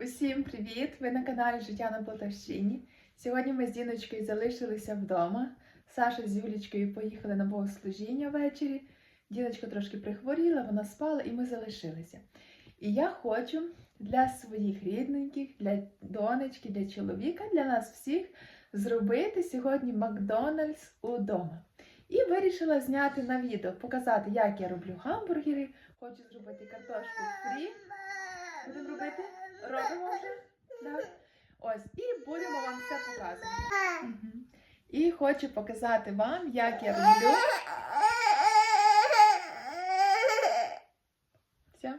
Усім привіт! Ви на каналі Життя на Полтавщині. Сьогодні ми з Діночкою залишилися вдома. Саша з Юлічкою поїхали на богослужіння ввечері. Діночка трошки прихворіла, вона спала і ми залишилися. І я хочу для своїх рідненьких, для донечки, для чоловіка, для нас всіх зробити сьогодні Макдональдс удома. І вирішила зняти на відео, показати, як я роблю гамбургери. Хочу зробити картошку фрі. Будемо робити? Робимо вже? Да. Ось, і будемо вам все показувати. І хочу показати вам, як я роблю. Все.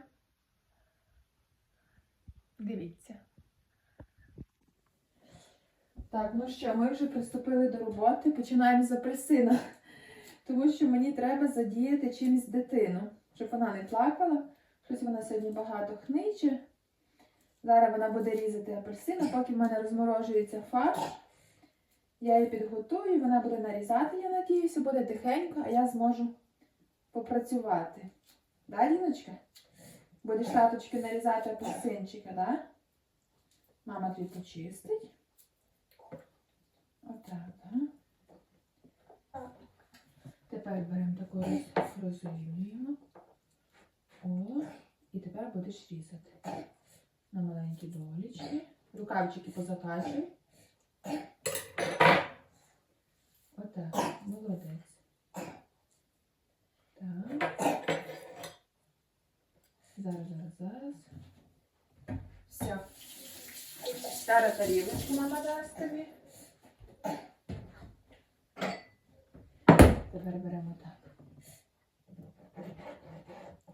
Дивіться. Так, ну що, ми вже приступили до роботи. Починаємо з апельсина. Тому що мені треба задіяти чимось дитину, щоб вона не плакала. Щось вона сьогодні багато хниче. Зараз вона буде різати апельсин, а поки в мене розморожується фарш. Я її підготую, вона буде нарізати, я надіюся, буде тихенько, а я зможу попрацювати. Да, Ліночка? Будеш таточки нарізати апельсинчика, да? Мама тобі почистить. Отак, да? Тепер беремо таку роз- розрівнюємо. О, і тепер будеш різати на маленькі долічки. Рукавчики позакачуй. Отак, молодець. Так. Зараз, зараз, зараз. Все. Зараз тарілочку мама дасть тобі. Тепер беремо так.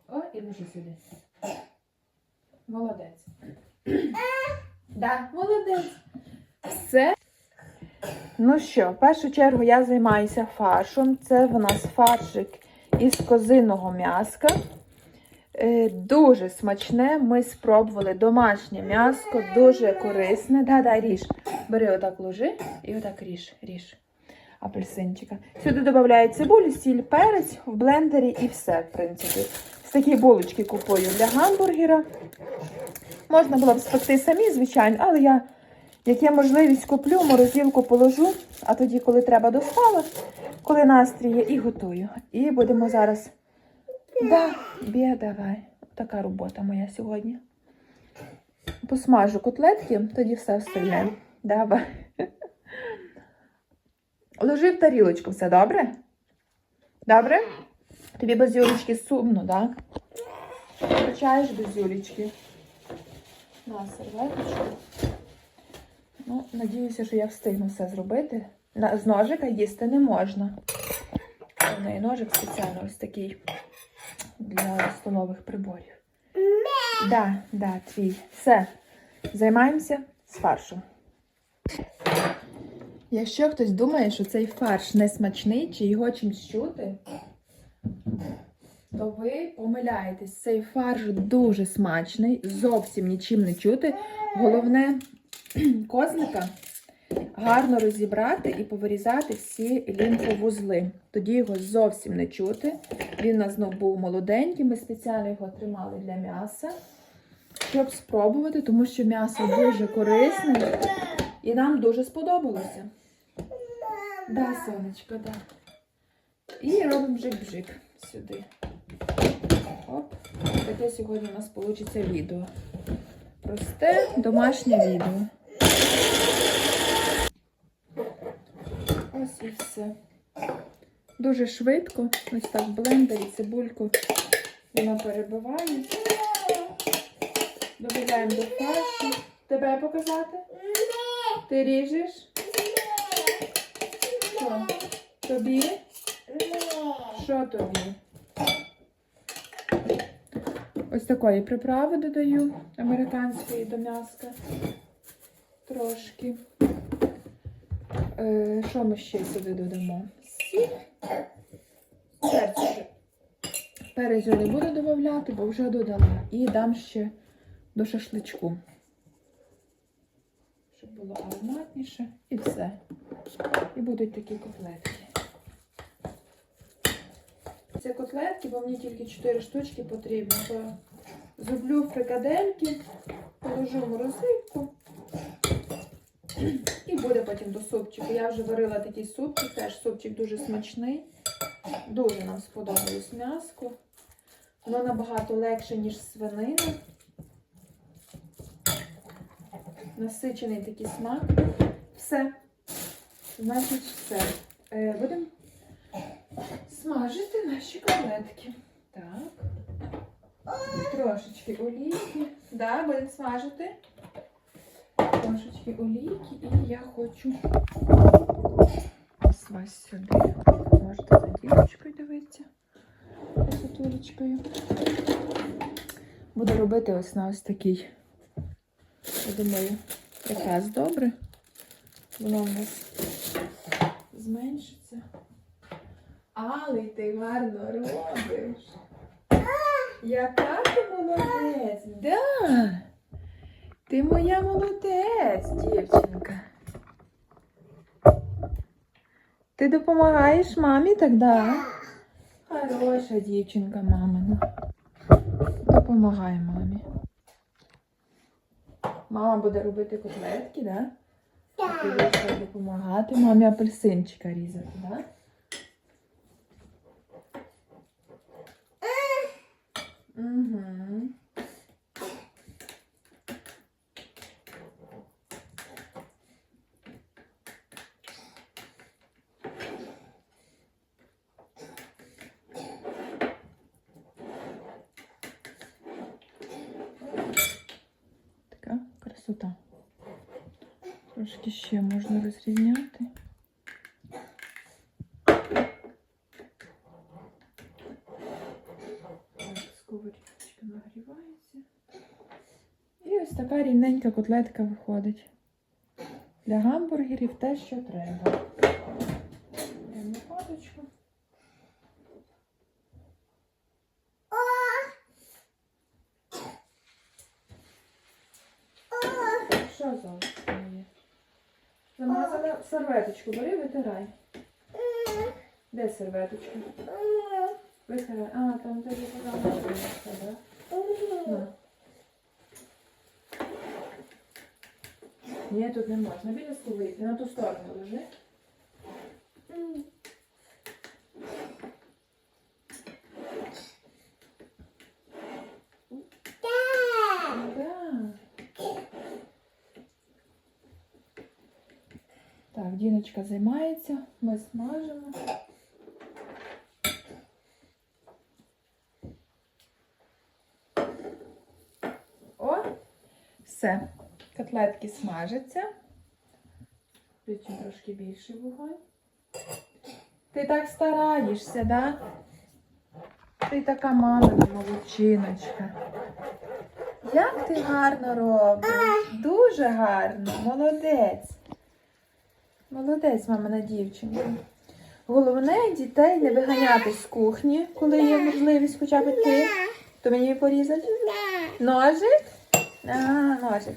О, і ложи сюди. Молодець. Да, молодець. Все. Ну що, в першу чергу я займаюся фаршем. Це в нас фаршик із козиного м'яска. Е, Дуже смачне. Ми спробували домашнє м'яско, дуже корисне. Да-да, ріж. Бери отак ложи і отак ріж, ріж апельсинчика. Сюди додають цибулю, сіль, перець в блендері і все, в принципі. Ось такі булочки купую для гамбургера. Можна було б спекти самі, звичайно, але я, як є можливість, куплю, морозилку положу, а тоді, коли треба достала, коли настрій є, і готую. І будемо зараз. Да, бє, давай. Така робота моя сьогодні. Посмажу котлетки, тоді все встигне. Давай. Ложи в тарілочку, все добре? Добре? Тобі без Юлічки сумно, так? Да? Включаєш без Юлічки. На серветочку. Ну, надіюся, що я встигну все зробити. На, з ножика їсти не можна. У неї ножик спеціально ось такий для столових приборів. Да, да, твій. Все. Займаємося з фаршем. Якщо хтось думає, що цей фарш не смачний чи його чимсь чути, то ви помиляєтесь. Цей фарш дуже смачний, зовсім нічим не чути. Головне козлика гарно розібрати і повирізати всі лімфовузли. Тоді його зовсім не чути. Він у нас знов був молоденький, ми спеціально його тримали для м'яса, щоб спробувати, тому що м'ясо дуже корисне і нам дуже сподобалося. Да, сонечко, да. І робимо бжик-бжик сюди. Оп. Таке сьогодні у нас вийде відео. Просте домашнє відео. Ось і все. Дуже швидко. Ось так в блендері цибульку воно перебиває. Додаємо до фаршу. Тебе показати? Ти ріжеш? Що? Тобі? Що тобі? Ось такої приправи додаю американської до м'яска. Трошки. Е, що ми ще сюди додамо? Сіль. Перець. Перець не буду додавати, бо вже додала. І дам ще до шашличку. Щоб було ароматніше. І все. І будуть такі котлетки. Це котлетки, бо мені тільки 4 штучки потрібно. То зроблю фрикадельки, положу в морозильку. І буде потім до супчику. Я вже варила такий супчик, теж супчик дуже смачний. Дуже нам сподобалось м'яско. Воно набагато легше, ніж свинина. Насичений такий смак. Все. Значить, все. Е, будемо смажити наші котлетки. Так. Трошечки олійки. Да, будемо смажити. Трошечки олійки і я хочу ось вас сюди. Можете за дівчинкою дивитися. Красотулечкою. Буду робити ось на ось такий. Я думаю, якраз добре. Воно в нас зменшиться. Але ти гарно робиш. Яка ти молодець? Да. Ти моя молодець, дівчинка. Ти допомагаєш мамі так, да? Хороша дівчинка, мамина. Допомагай мамі. Мама буде робити котлетки, да? А Ти будеш допомагати мамі апельсинчика різати, да? Угу. Така красота. Трошки ще можна розрівняти. Така котлетка виходить. Для гамбургерів те, що треба. Беремо паличку. Що зовсім є? Замазана серветочку, бери, витирай. Де серветочка? Витирай. А, там тобі позамочка, так? На. Ні, тут не можна. Біля столиці. На ту сторону лежи. Так, Діночка займається, ми смажимо. О, все. Котлетки смажаться. Включимо трошки більший вогонь. Ти так стараєшся, да? Ти така мамина молодчиночка. Як ти гарно робиш? Дуже гарно, молодець. Молодець, мамина дівчинка. Головне дітей не виганяти з кухні, коли є можливість хоча б ти. То мені порізати? Ножик? А, ножик.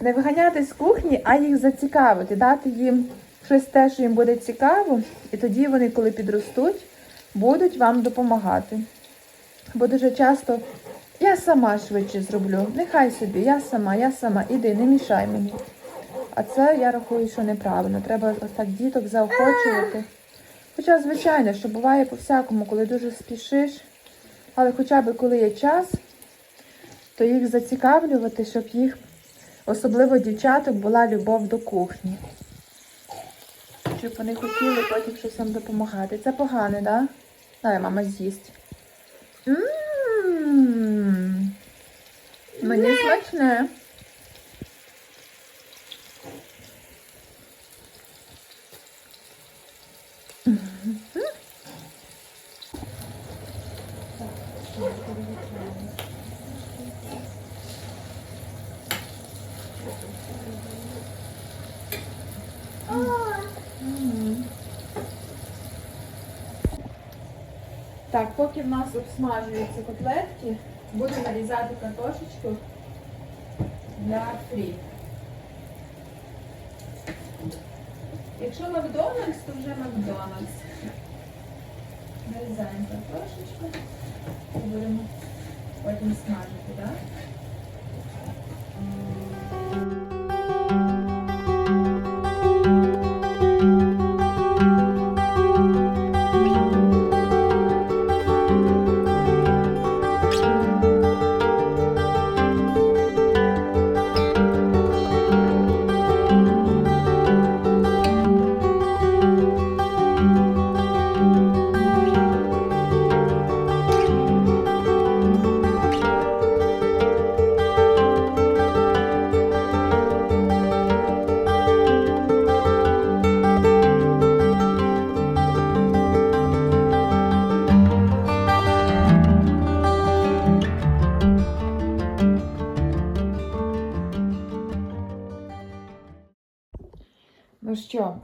Не виганяти з кухні, а їх зацікавити, дати їм щось те, що їм буде цікаво, і тоді вони, коли підростуть, будуть вам допомагати. Бо дуже часто я сама швидше зроблю. Нехай собі, я сама, я сама, іди, не мішай мені. А це я рахую, що неправильно. Треба ось так діток заохочувати. Хоча, звичайно, що буває по-всякому, коли дуже спішиш, але хоча б коли є час, то їх зацікавлювати, щоб їх, особливо дівчаток, була любов до кухні. Щоб вони хотіли потім щось вам допомагати. Це погано, так? Да? Дай мама з'їсть. Мені смачне. Поки в нас обсмажуються котлетки, буду нарізати картошечку для фрі. Якщо Макдональдс, то вже Макдональдс. Нарізаємо картошечку і будемо потім смажити, так?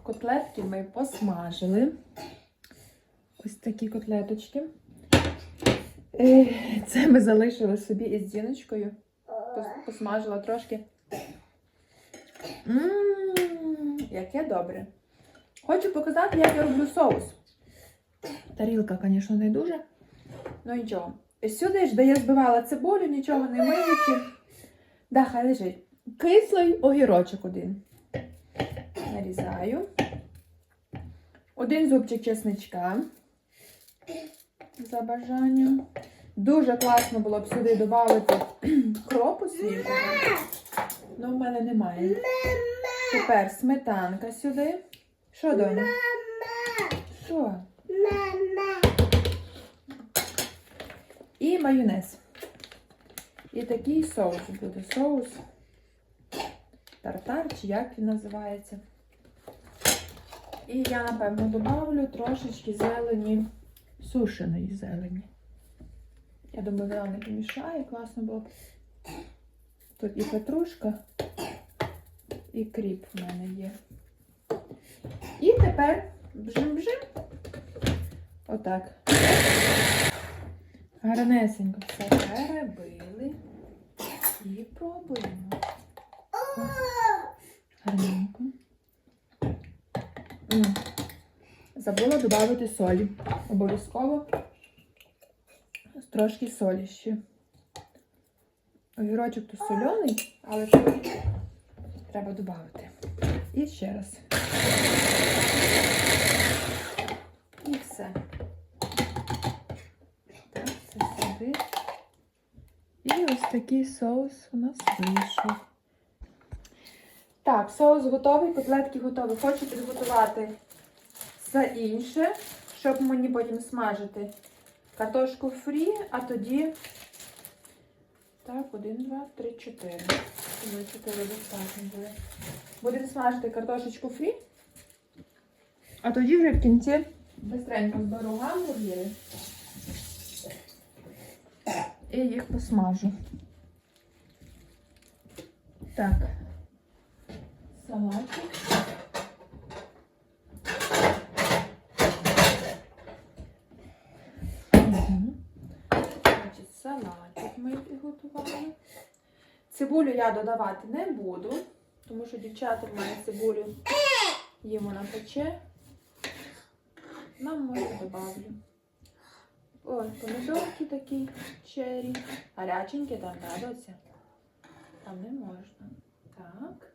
Котлетки ми посмажили. Ось такі котлеточки. Е, Це ми залишили собі із діночкою. Посмажила трошки. Ммм, яке добре. Хочу показати, як я роблю соус. Тарілка, звісно, не дуже. Ну нічого. Сюди ж, де я збивала цибулю, нічого не миючи. Да, хай лежить. Кислий огірочок один. Нарізаю. Один зубчик чесничка. За бажанням. Дуже класно було б сюди додати кропу свіжого. Ну, в мене немає. Тепер сметанка сюди. Що, доня? Що? І майонез. І такий соус буде. Соус тартар, чи як він називається. І я, напевно, додавлю трошечки зелені, сушеної зелені. Я думаю, вона не помішає, класно було. Тут і петрушка, і кріп в мене є. І тепер бжим-бжим. Отак. Гарнесенько все перебили. І пробуємо. Гарненько. М. Забула додати солі. Обов'язково трошки солі ще. Огірочок тут соляний, але треба додати. І ще раз. І все. Так, це сюди. І ось такий соус у нас вийшов. Так, соус готовий, котлетки готові. Хочу підготувати все інше, щоб мені потім смажити картошку фрі, а тоді. Так, один, два, три, чотири. Думаю, чотири достатньо буде. Будемо смажити картошечку фрі. А тоді вже в кінці бистренько зберу гамбургери. І їх посмажу. Так. Салатик. Мгм. Значить, салатик ми. Цибулю я додавати не буду, тому що дівчата в мене цибулю їм вона пече. Нам може додавлю. Ой, помідорки такі чері. Гаряченькі там, радуються. Там не можна. Так.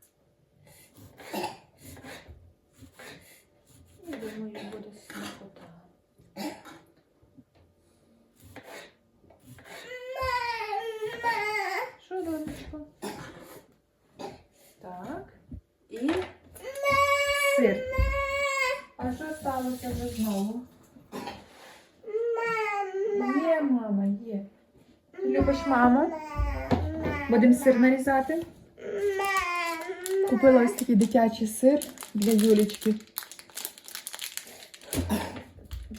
Я думаю, буде смакота. Що, донечко? Так. І сир. А що сталося вже знову? Є, мама, є. Любиш маму? Будемо сир нарізати. Купила ось такий дитячий сир для Юлічки.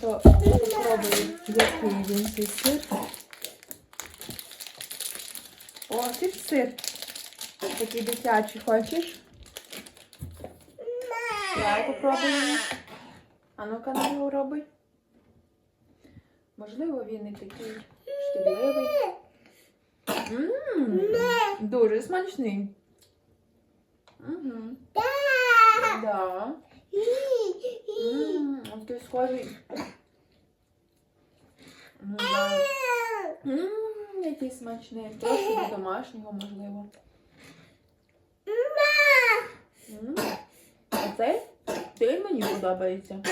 То попробую, який він цей сир. О, ти сир. Такий дитячий хочеш? Давай попробуємо. А ну-ка на нього роби. Можливо, він не такий шкідливий. Ммм, дуже смачний. Угу. Да. Ммм, такий схожий. Знаю. Ммм, який смачний. Трошки до домашнього, можливо. М, А цей цей мені подобається.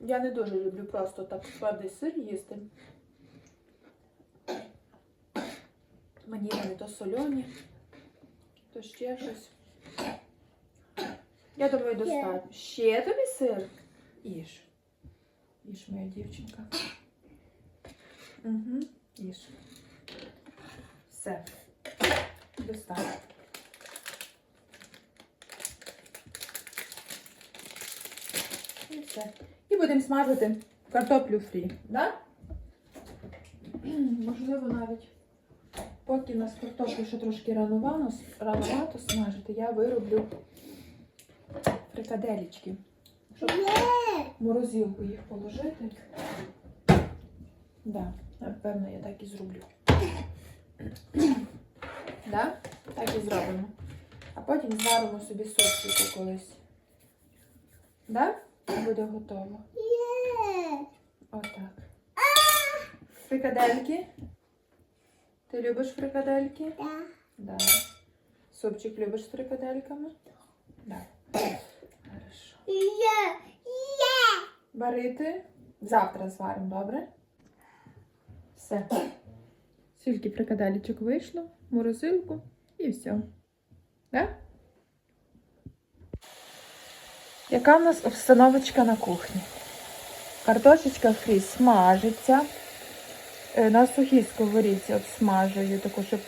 Я не дуже люблю просто так твердий сир їсти. Мені вони то солені, то ще щось. Я думаю, достатньо. Ще тобі сир? Їж. Їж, моя дівчинка. Угу, їж. Все. Достатньо. Все. І будемо смажити картоплю фрі, да? Можливо, навіть поки у нас картоплю ще трошки рановато, рановато смажити, я вироблю фрикаделічки. Щоб в морозилку їх положити. Да, напевно, я так і зроблю. Да? Так і зробимо. А потім зваримо собі супчику колись. Да? І буде готово. Отак. Фрикадельки. Ти любиш фрикадельки? Да. Супчик любиш з фрикадельками? Да. Хорошо. Варити. Завтра зваримо, добре? Все. Скільки фрикаделічок вийшло, морозилку і все. Да? Яка в нас обстановочка на кухні? Картошечка фрі смажиться. Е, На сухій сковорідці обсмажую, таку, щоб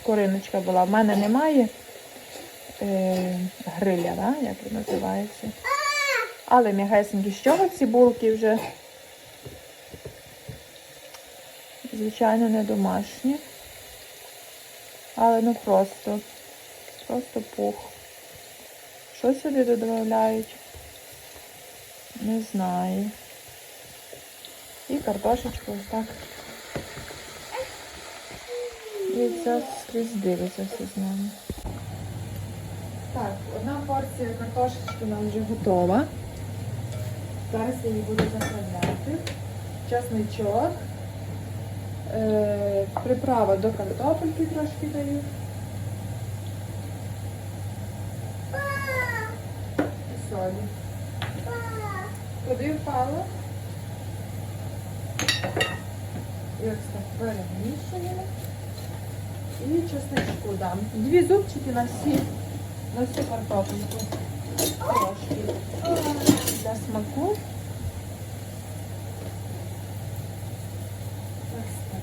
скориночка була. В мене немає е, гриля, да? як він називається. Але м'ягесенькі з чого ці булки вже. Звичайно, не домашні. Але ну просто, просто пух. Що сюди додають? Не знаю. І картошечку ось так. І це скрізь дивиться все з нами. Так, одна порція картошечки у нас вже готова. Зараз я її буду заправляти. Чесничок. Е, приправа до картопельки трошки даю. І солі. Куди впало? І ось так перемішуємо. І чесничку дам. Дві зубчики на всі, на всю картопельку. Трошки. Для смаку. Ось так.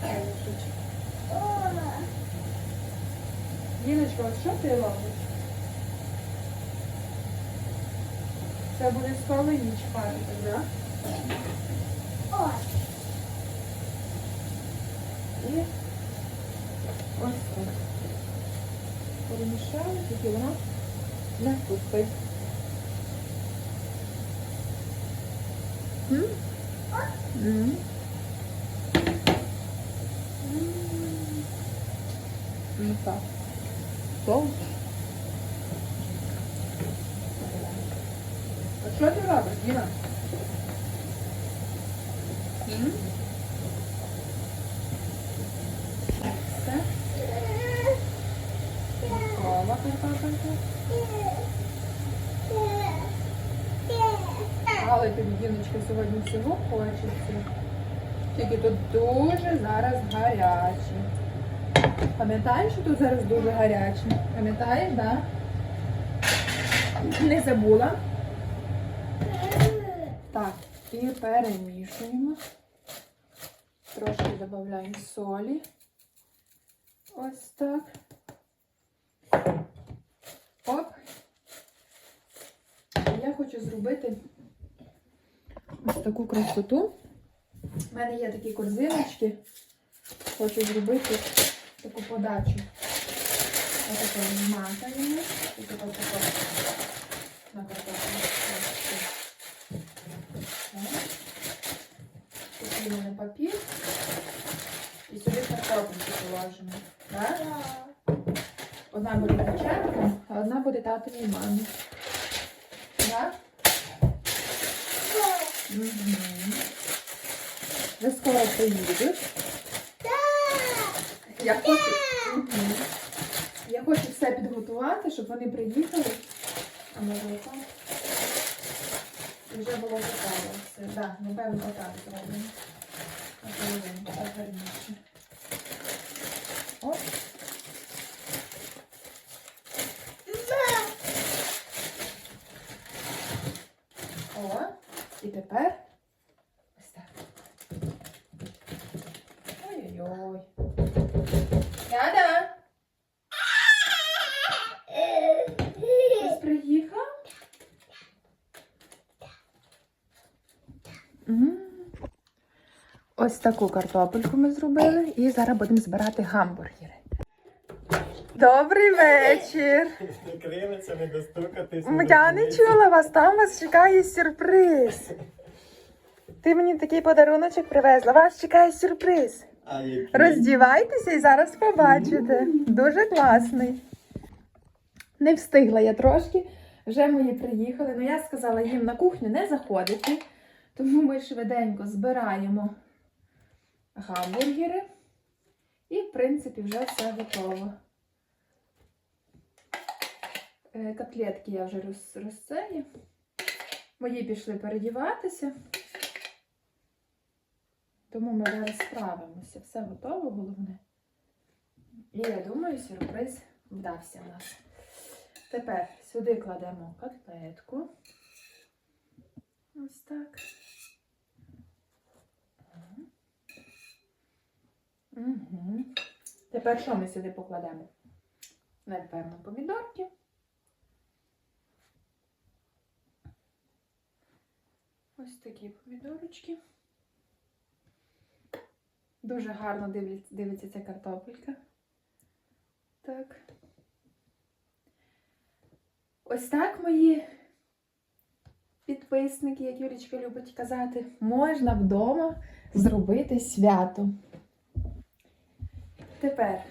Така ложечка. Робиш? Це обов'язково ніч парити, так? І ось так. Перемішаю, тільки вона не купить. М? М. Ну так. Соус. А що ти робиш, Діна? Все? Готова картопелька? Але тобі, Діночка, сьогодні всього хочеться. Тільки тут дуже зараз гаряче. Пам'ятаєш, що тут зараз дуже гаряче? Пам'ятаєш, так? Да? Не забула. І перемішуємо. Трошки додаємо солі. Ось так. Оп. Я хочу зробити ось таку красоту. У мене є такі корзиночки. Хочу зробити таку подачу. Ось Отако зматаємо. І тут отако на картоплю. Мене папір. І сюди картопельки положимо. Так? Одна буде дівчатка, а одна буде татові і мамі. Так? Угу. Ви скоро приїдуть. Я хочу, Мгм. я хочу все підготувати, щоб вони приїхали. А може отак? І вже було готово все. Так, да, напевно, отак зробимо. На половинку, так гарніше. Оп. О, і тепер ось так. Ой-ой-ой. Дада! Хтось приїхав? М. Ось таку картопельку ми зробили і зараз будемо збирати гамбургери. Добрий вечір. Кривиться, не достукатись. Я не чула вас, там вас чекає сюрприз. Ти мені такий подаруночок привезла. Вас чекає сюрприз. Роздівайтеся і зараз побачите. Дуже класний. Не встигла я трошки, вже мої приїхали. Ну я сказала їм на кухню не заходити. Тому ми швиденько збираємо гамбургери. І, в принципі, вже все готово. Е, Котлетки я вже роз, розцею. Мої пішли передіватися. Тому ми зараз справимося. Все готово, головне. І я думаю, сюрприз вдався в нас. Тепер сюди кладемо котлетку. Ось так. Угу. Тепер що ми сюди покладемо? Напевно, помідорки. Ось такі помідорочки. Дуже гарно дивляться, дивиться ця картопелька. Так. Ось так мої підписники, як Юлічка любить казати, можна вдома зробити свято. Тепер,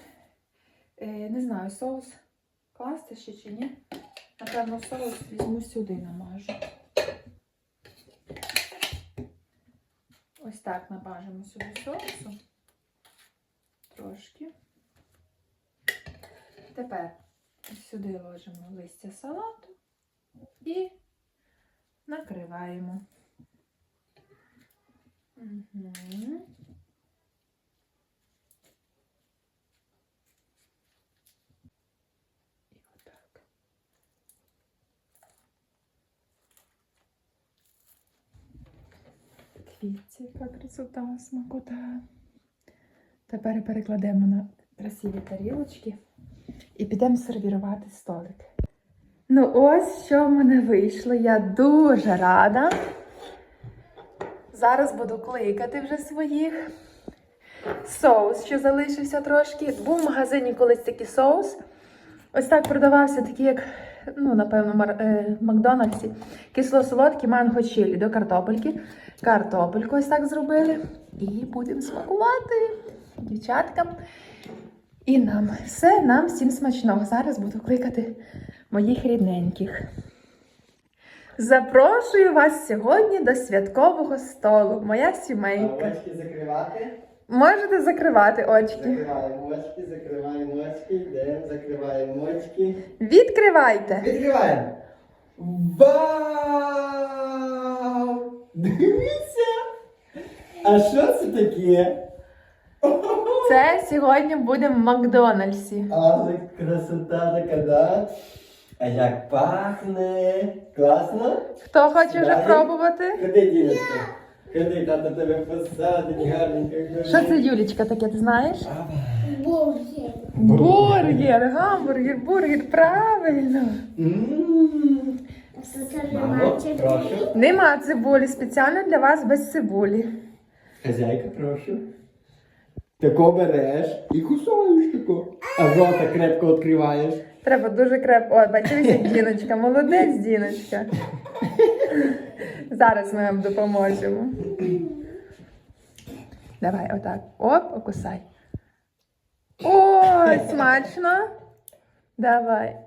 е, не знаю, соус класти ще чи ні. Напевно, соус візьму сюди намажу. Ось так набажемо сюди соусу. Трошки. Тепер сюди ложимо листя салату і накриваємо. Угу. Дивіться, яка красота, смакота. Тепер перекладемо на красиві тарілочки і підемо сервірувати столик. Ну, ось що в мене вийшло. Я дуже рада. Зараз буду кликати вже своїх. Соус, що залишився трошки. Був в магазині колись такий соус. Ось так продавався, такий, як, ну, напевно, е, Макдональдсі. Кисло-солодкий манго чилі до картопельки. Картопельку ось так зробили. І будемо смакувати дівчаткам. І нам все, нам всім смачного. Зараз буду кликати моїх рідненьких. Запрошую вас сьогодні до святкового столу. Моя сімейка. Закривати. Можете закривати очки. Закриваємо очки, закриваємо очки, йдемо, закриваємо очки. Відкривайте. Відкриваємо. Вау! Дивіться! А що це таке? Це сьогодні буде в Макдональдсі. Але красота така, да? А як пахне? Класно? Хто хоче вже пробувати? Ходи, діночка. Ходи, тато тебе посадить гарненько. Що це Юлічка таке, ти знаєш? Бургер. Бургер, гамбургер, бургер, правильно. Нема прошу. цибулі. Нема цибулі, спеціально для вас без цибулі. Хазяйка, прошу. Тако береш і кусаєш тако. А рота крепко відкриваєш. Треба дуже крепко. О, бачите, Діночка, молодець, Діночка. Зараз ми вам допоможемо. Давай, отак. Оп, окусай. Ой, смачно. Давай.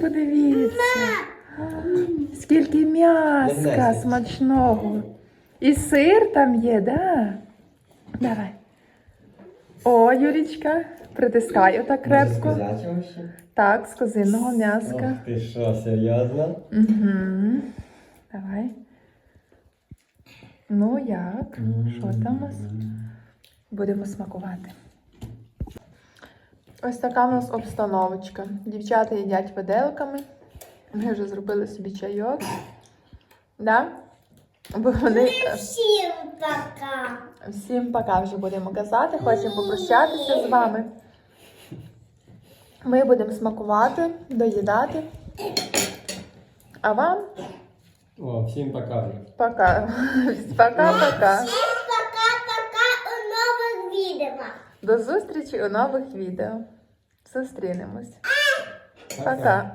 Подивіться. Скільки м'яска смачного. І сир там є, да? Давай. О, Юрічка, притискай отак крепко. Так, з козиного м'яска. Ох ти що, серйозно? Угу. Давай. Ну як? Що там у нас? Будемо смакувати. Ось така у нас обстановочка. Дівчата їдять виделками. Ми вже зробили собі чайок. Да? Бо вони Всім пока. всім пока вже будемо казати. Хочемо попрощатися з вами. Ми будемо смакувати, доїдати. А вам О, всім пока. пока. Пока-пока. Всім пока-пока у нових відео. До зустрічі у нових відео. Зустрінемось. Пока.